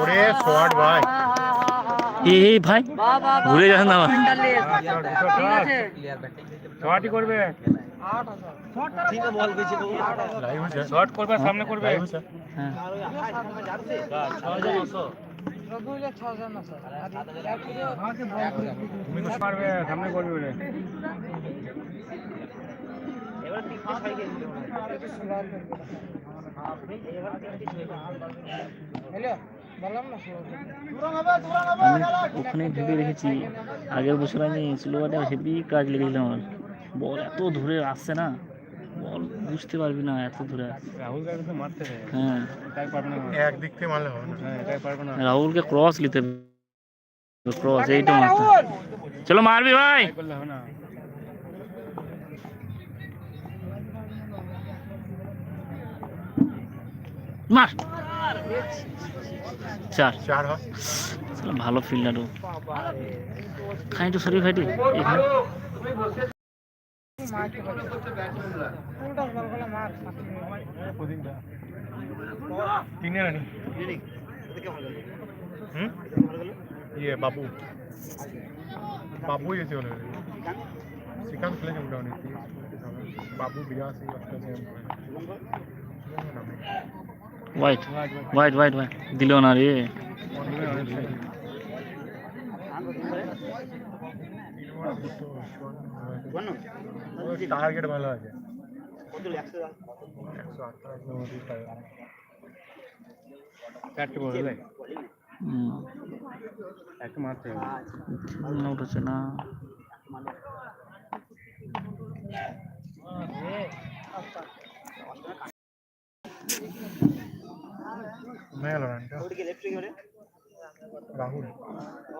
ওরে শর্ট ভাই। এই ভাই ঘুরে যান না। আমার। শর্টই করবে। শর্ট করবে সামনে করবে। হ্যাঁ তুমি তো পারবে সামনে করবে বলে। আমি ওখানে ভেবে রেখেছি। আগের বছর আমি স্লোয়ারে হেভি কাজ লেগেছিলাম আমার। বল এত ধরে আসছে না। বল বুঝতে পারবি না এত ধরে আসছে রাহুল মারতে হ্যাঁ। এটাই পারবে না। একদিক থেকে মারলে হবে না। হ্যাঁ এটাই পারবে না। রাহুলকে ক্রস নিতে ক্রস এইটা মারতে চলো মারবি ভাই। মার। চার। চার হয়। ভালো ফিল্ডার ও খাই তো শরীর ভাইটি এখানে। ইয়ে বাবু। বাবু এসে হলো শ্রীকান্ত খেলেছে মোটামুটি। বাবু বিরাশি হোয়াইট হোয়াইট হোয়াইট হোয়াইট দিল না রে টার্গেট ভালো আছে একশো আটটা মধ্যে চারটে বল হুম, একটা মারতে হবে না উঠেছে না কমে গেল রানটা রাহুল মানে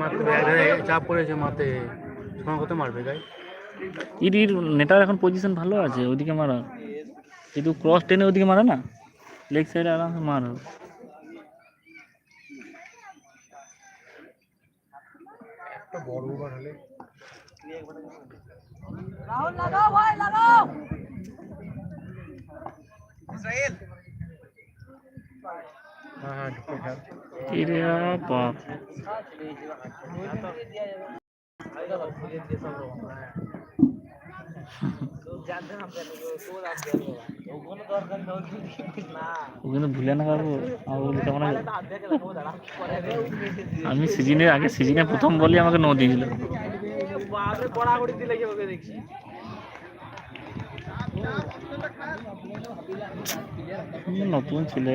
মারতে চাপ পড়েছে মারতে সময় কত মারবে গাই? ইর নেটার এখন পজিশন ভালো আছে ওইদিকে মারা। কিন্তু ক্রস টেনে ওইদিকে মারে না। লেগ সাইডে আরামসে মার। বড় ওভার হলে। বাপ। ও কিন্তু ভুলে না পারব। আমার বলি? আমি সিজনের আগে সিজনে প্রথম বলই আমাকে নো দিয়েছিল। নতুন ছেলে।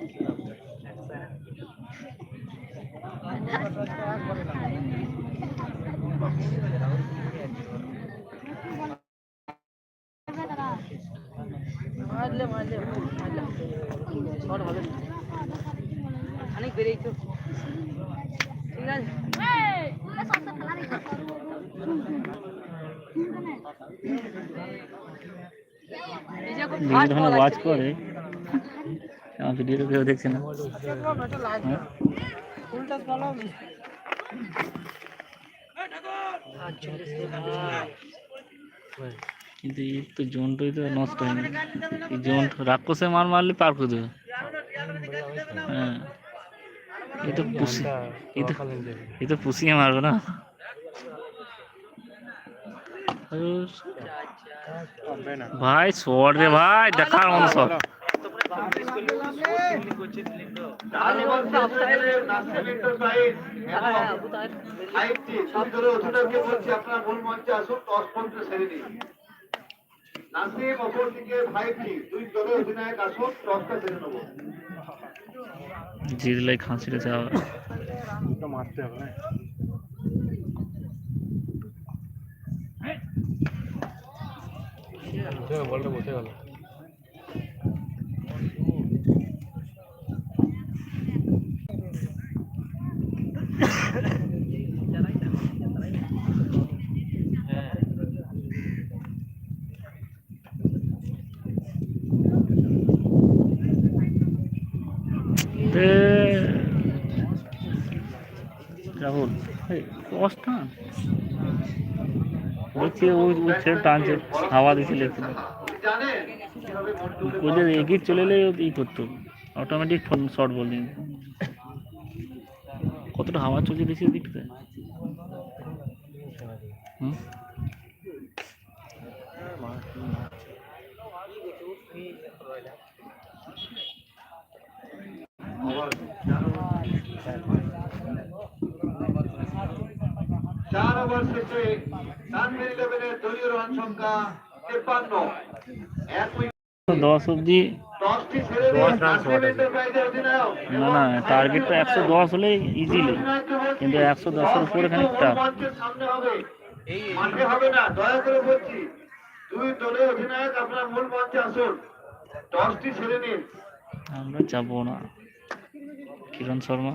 যে রাক্ষস অনেক বেরিয়েছো ঠিক আছে নিজে খুব আছে। ভিডিওটা কেউ দেখছে না? কিন্তু তো জোনটাই তো নষ্ট হয়নি। এই জোন রাক্ষসে মার মারলে পার করে দেবে। হ্যাঁ। তো পুষিয়ে মারবে না। ভাই শর্ট রে ভাই, দেখার মতো শর্ট ফাইভটি সুন্দর অধিনায়ককে বলছি আপনার মূল মঞ্চে আসুন দশ পর্যন্ত সেরে নাসিম অপর দিকে ফাইভটি দুই দলের অধিনায়ক আসুন দশটা সেরে নেব জিতলে খাঁচিতে যাওয়া দুটো মারতে হবে বলটা বসে গেল তে রাহুল এই বলছি ওই ওই ছেলে টানছে হাওয়া দিচ্ছে লেগছে ওদের এগিয়ে চলে এলে ই করতো। অটোমেটিক ফোন শর্ট বল কতটা হাওয়া চলছে দেখছি দেখতে হুম চার ওভার শেষে ইলেভেনের দলীয় রান সংখ্যা তেপ্পান্ন। এক দশ অব্দি দশটি ছেড়ে দিয়ে দশ রান নাসিম এন্টারপ্রাইজের অধিনায়ক না না টার্গেটটা একশো দশ হলে ইজিলি কিন্তু একশো দশের উপরে এখানে টাফ মঞ্চের সামনে হবে। মাঠে হবে না দয়া করে বলছি। দুই দলের অধিনায়ক আপনার মূল মঞ্চে আসুন। দশটি ছেড়ে নিন। আমরা যাব না। কিরণ শর্মা।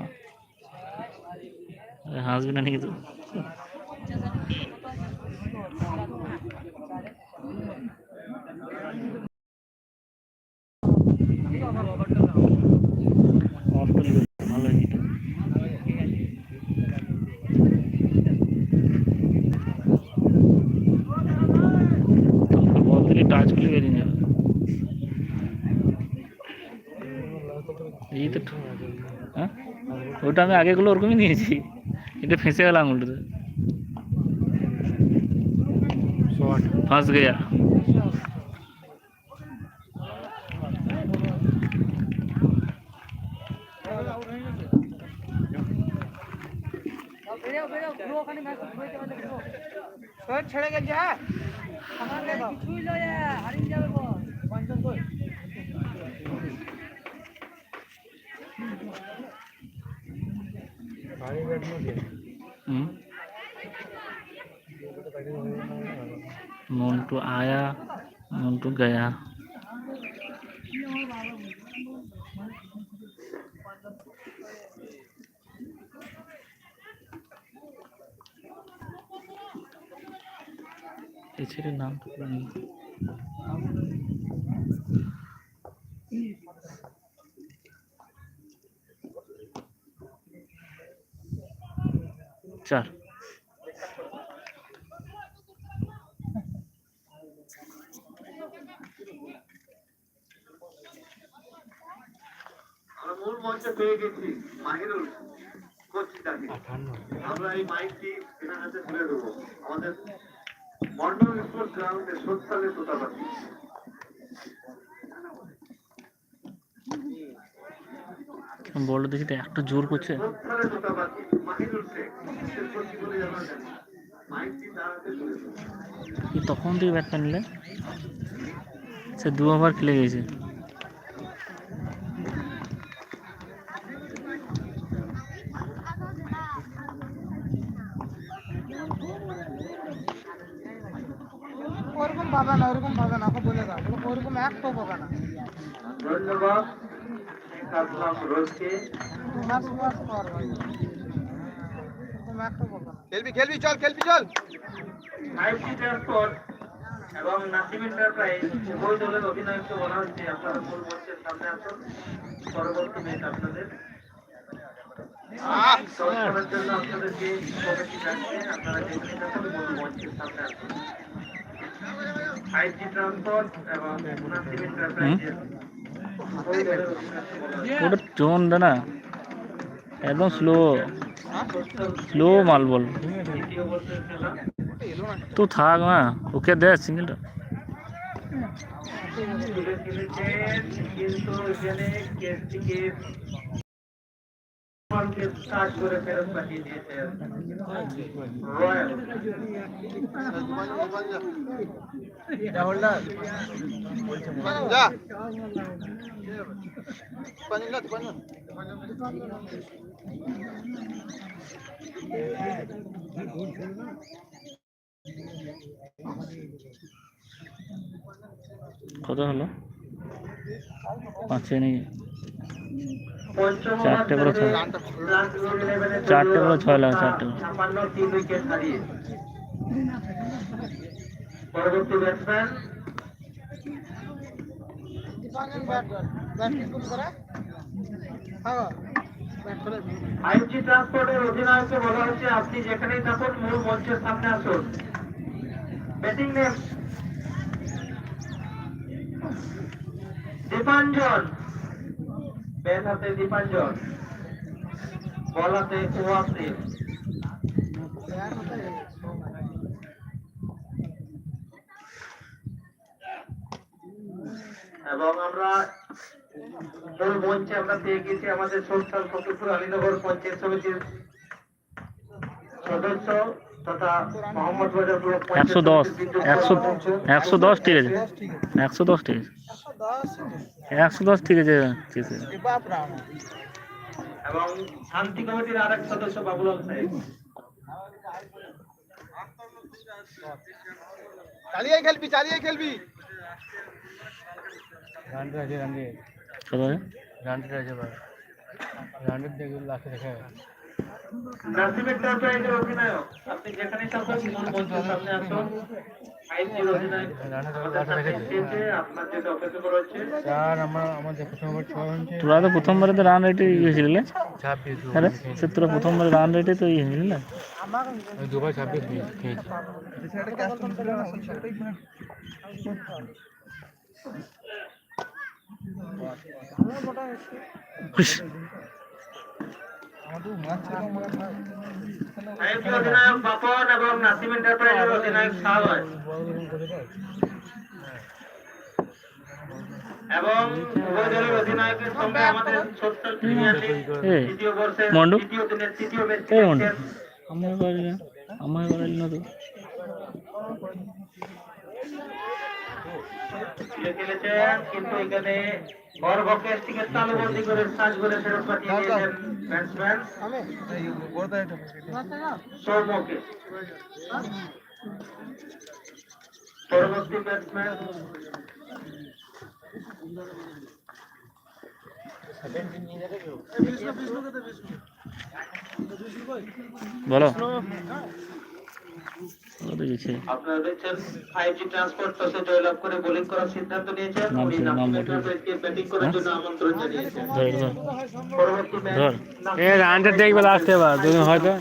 হাসবি না নাকি তো? Off করলে ভালো এটা। বল দিলে টাচ করলে বেরিয়ে যাবে এই তো হ্যাঁ ওটা আমি আগেগুলো ওরকমই নিয়েছি এটা ফেঁসে গেল আঙুলটাতে শর্ট ফাঁস গেয়া বেরো বেরো পুরো ওখানে ম্যাচ হইতে পারলে পুরো শর্ট ছেড়ে গেছে হ্যাঁ কিছুই লয় হারিয়ে যাবে পঞ্চাশ গোল ভারী ব্যাটসম্যান হুম মন্টু আয়া মন্টু গয়া এই ছেলের নাম তো জানি না। চার আমরা মূল মঞ্চে পেয়ে গেছি মাহিরুল কোচিটাকে আমরা এই মাইকটি এনার হাতে তুলে দেবো। আমাদের মন্ডল স্পোর্টস গ্রাউন্ডে সোৎসালে তোতাপাতি। বলটা দেখি একটু জোর করছে। তখন থেকে ব্যাটটা নিলে? সে দু ওভার খেলে গেছে। ওরকম পাবে না ওরকম পাবে না ওকে বলে দাও। ওরকম একটাও পাবে না। ধন্যবাদ। শেখ আসলাম রোজকে মার্চ মার্চ পাওয়ার ভাই ওরকম একটাও পাবে না। খেলবি খেলবি চল খেলবি চল। আইসি ট্রান্সপোর্ট এবং নাসিম এন্টারপ্রাইজ উভয় দলের অধিনায়ককে বলা হচ্ছে আপনারা মূল মঞ্চের সামনে আসুন। পরবর্তী ম্যাচ আপনাদের। আহ! দর্শনের জন্য আপনাদেরকে আপনারা যেখানে মূল মঞ্চের সামনে আসুন। ওটা টোনটা না? একদম স্লো স্লো মাল বল। তো থাক না ওকে দে সিঙ্গেলটা কিন্তু এখানে কেসটিকে কাজ করে ফেরত পাঠিয়ে দিয়েছেন রয়্যাল কত হলো? পাঁচে নেই পঞ্চম চারটে করে ছয়। চারটে করে ছয় লাগে, চারটে পরবর্তী ট্রান্সপোর্টের অধিনায়ককে বলা হচ্ছে আপনি যেখানেই থাকুন মূল মঞ্চের সামনে আসুন। Batting name Dipanjan. ব্যাট হাতে দীপাঞ্জন বল হাতে ওয়াসিম এবং আমরা মূল মঞ্চে আমরা পেয়ে গেছি আমাদের সোশ্যাল ফকিরপুর আলীনগর পঞ্চায়েত সমিতির সদস্য। একশো দশ একশো একশো দশ ঠিক আছে। একশো দশ ঠিক আছে। একশো দশ ঠিক আছে ঠিক আছে। এবং শান্তি কমিটির আরেক সদস্য বাবুলাল সাহেব। চালিয়ে খেলবি চালিয়ে খেলবি। রানটা আছে রানটা দেখে লাস্টে দেখে। নাসিম এন্টারপ্রাইজের অধিনায়ক আপনি যেখানে থাকুন মূল মঞ্চের সামনে আসুন আইজির অধিনায়ক আমাদের সামনে এসেছে আপনার জন্য অপেক্ষা করা হচ্ছে চার আমার আমাদের প্রথম ওভার ছয় হচ্ছে তোরা তো প্রথমবারে তো রান রেটে ইয়ে হয়েছিল? আরে সে তোরা প্রথমবারে রান রেটে তো ইয়ে হয়েছিল না দুবার ছাব্বিশ খেয়েছি। খুশ। অধিনায়ক বাপন এবং নাসিম এন্টারপ্রাইজের অধিনায়ক সালয় এবং উভয় দলের অধিনায়কের সঙ্গে আমাদের ছোট্ট প্রিমিয়ার লিগ তৃতীয় বর্ষের তৃতীয় দিনের তৃতীয় ম্যাচ আমার বাড়ি না আমার বাড়ি না তো কিন্তু এখানে বরবকেশ থেকে তালুবন্দি করে সাজ করে ফেরত পাঠিয়ে দিয়েছেন ব্যাটসম্যান সৌমকে পরবর্তী ব্যাটসম্যান বলো। আপনারা দেখছেন ফাইভ ট্রান্সপোর্ট টসে জয়লাভ করে বোলিং করার সিদ্ধান্ত নিয়েছেন। উনি কি? নাম নাসিম বলুন। এন্টারপ্রাইজকে ব্যাটিং করার জন্য আমন্ত্রণ জানিয়েছেন। ধর ধর। পরবর্তী ম্যাচ এ রানটা দেখবে লাস্টে এবার দুদিন হয়তো।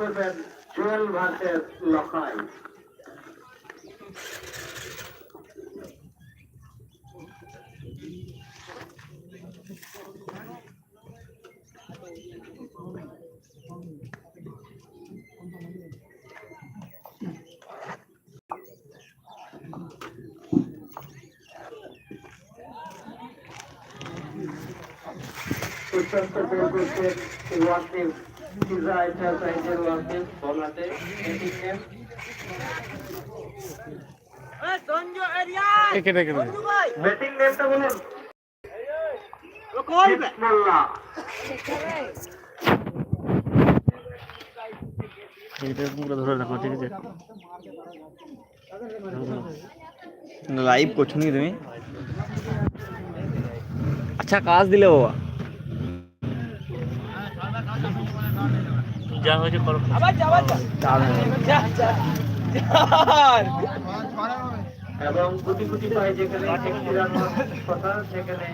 করবেন জুয়েল ভার্সেস লখাই বল করছেন ওয়াসিম পিজা এন্টারপ্রাইজের ওয়াসিম বলাতে ব্যাটিং ধরে রাখো, ঠিক আছে? লাইভ করছ নাকি তুমি? আচ্ছা কাজ দিলে বাবা। যা হয়েছে করো। এবং গুটি গুটি পায় যেখানে কথা সেখানে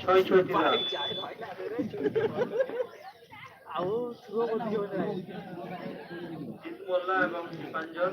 ছয় রান জিতমোল্লা এবং দীপাঞ্জন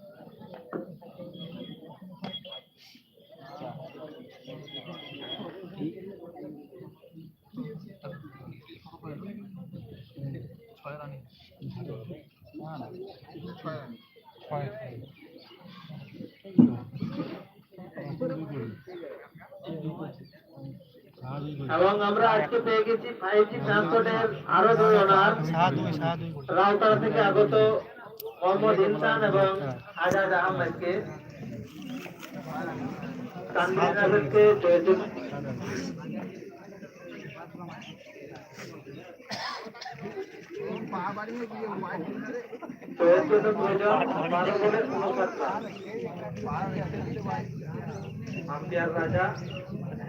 এবং আমরা আজকে পেয়ে গেছি ফাইভ জি ট্রান্সপোর্টের আরও দুই ওনার রাউতারা থেকে আগত মোহাম্মদ ইনসান এবং আজাদ আহমেদকে তানভীর রাজা।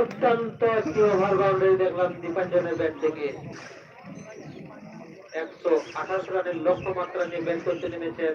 অত্যন্ত একটি ওভার বাউন্ডারি দেখলাম দীপাঞ্জনের ব্যাট থেকে। একশো আঠাশ রানের লক্ষ্যমাত্রা নিয়ে ব্যাট করতে নেমেছেন।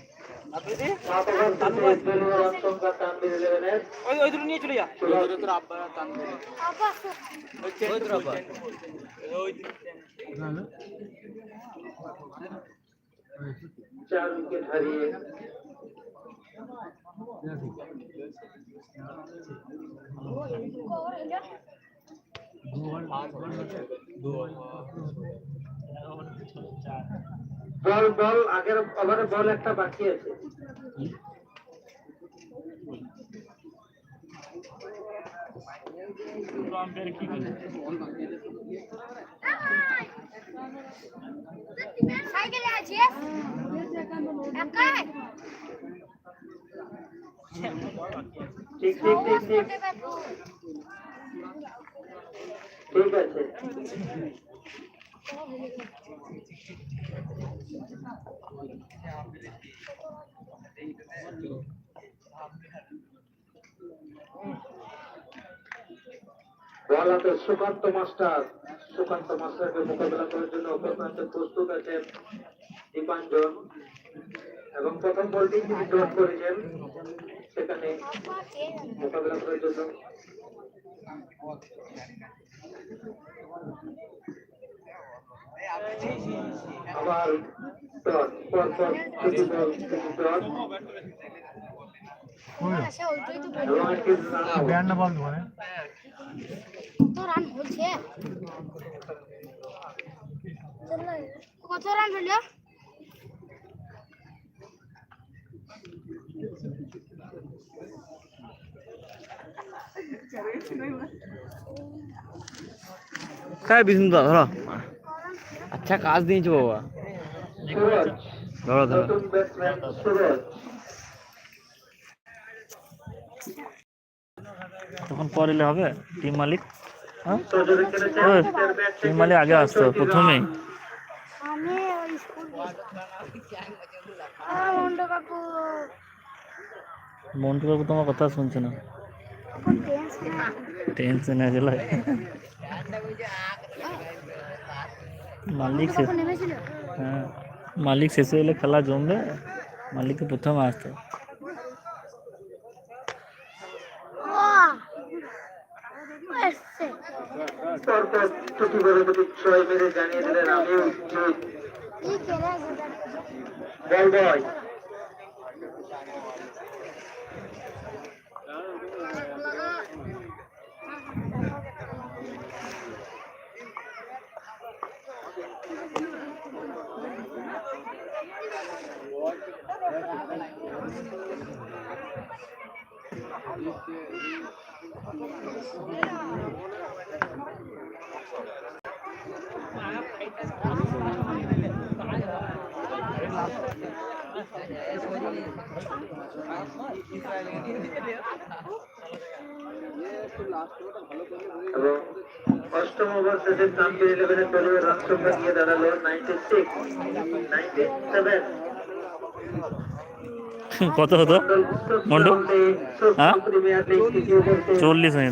ওই ওই দুটো নিয়ে চলে যা চার উইকেট হারিয়ে বল বল আগের ওভারে বল একটা বাকি আছে। ঠিক আছে। বল হাতে সুকান্ত মাস্টার, সুকান্ত মাস্টারকে মোকাবেলা করার জন্য অত্যন্ত প্রস্তুত আছেন দীপাঞ্জন এবং প্রথম বলটি তিনি ড্রপ করেছেন। সেখানে মোকাবেলা করার জন্য আবার ডট পর পর দুটি বল দুটি ডট সে ওইটাই তো এবং একটি রান আউট। ব্যান্ড বল ধরে কত রান হচ্ছে কত রান হলো काय बिझनेस धर আচ্ছা কাজ দিয়েছ বাবা সুরজ ধরো ধরো নতুন ব্যাটসম্যান সুরজ তখন পরে এলে হবে টিম মালিক। হ্যাঁ? সজোরে খেলেছেন ওই, নিজের ব্যাট টিম মালিক আগে আসতো কাকু। মন্টু বাবু তোমার কথা শুনছে না। টেনশন আছে মালিক শেষ হ্যাঁ মালিক শেষে হলে খেলা জমবে মালিককে প্রথমে আসতে জানিয়ে দিলেন আমি উচিত এই কেড়ে বল বয় অষ্টম ওভার শেষে ট্রাম্পের ইলেভেনের দলীয় রান সংখ্যা গিয়ে দাঁড়াল নাইনটি সিক্স নাইনটি সেভেন কত হতো? মন্ডু? হ্যাঁ? চল্লিশ হয়ে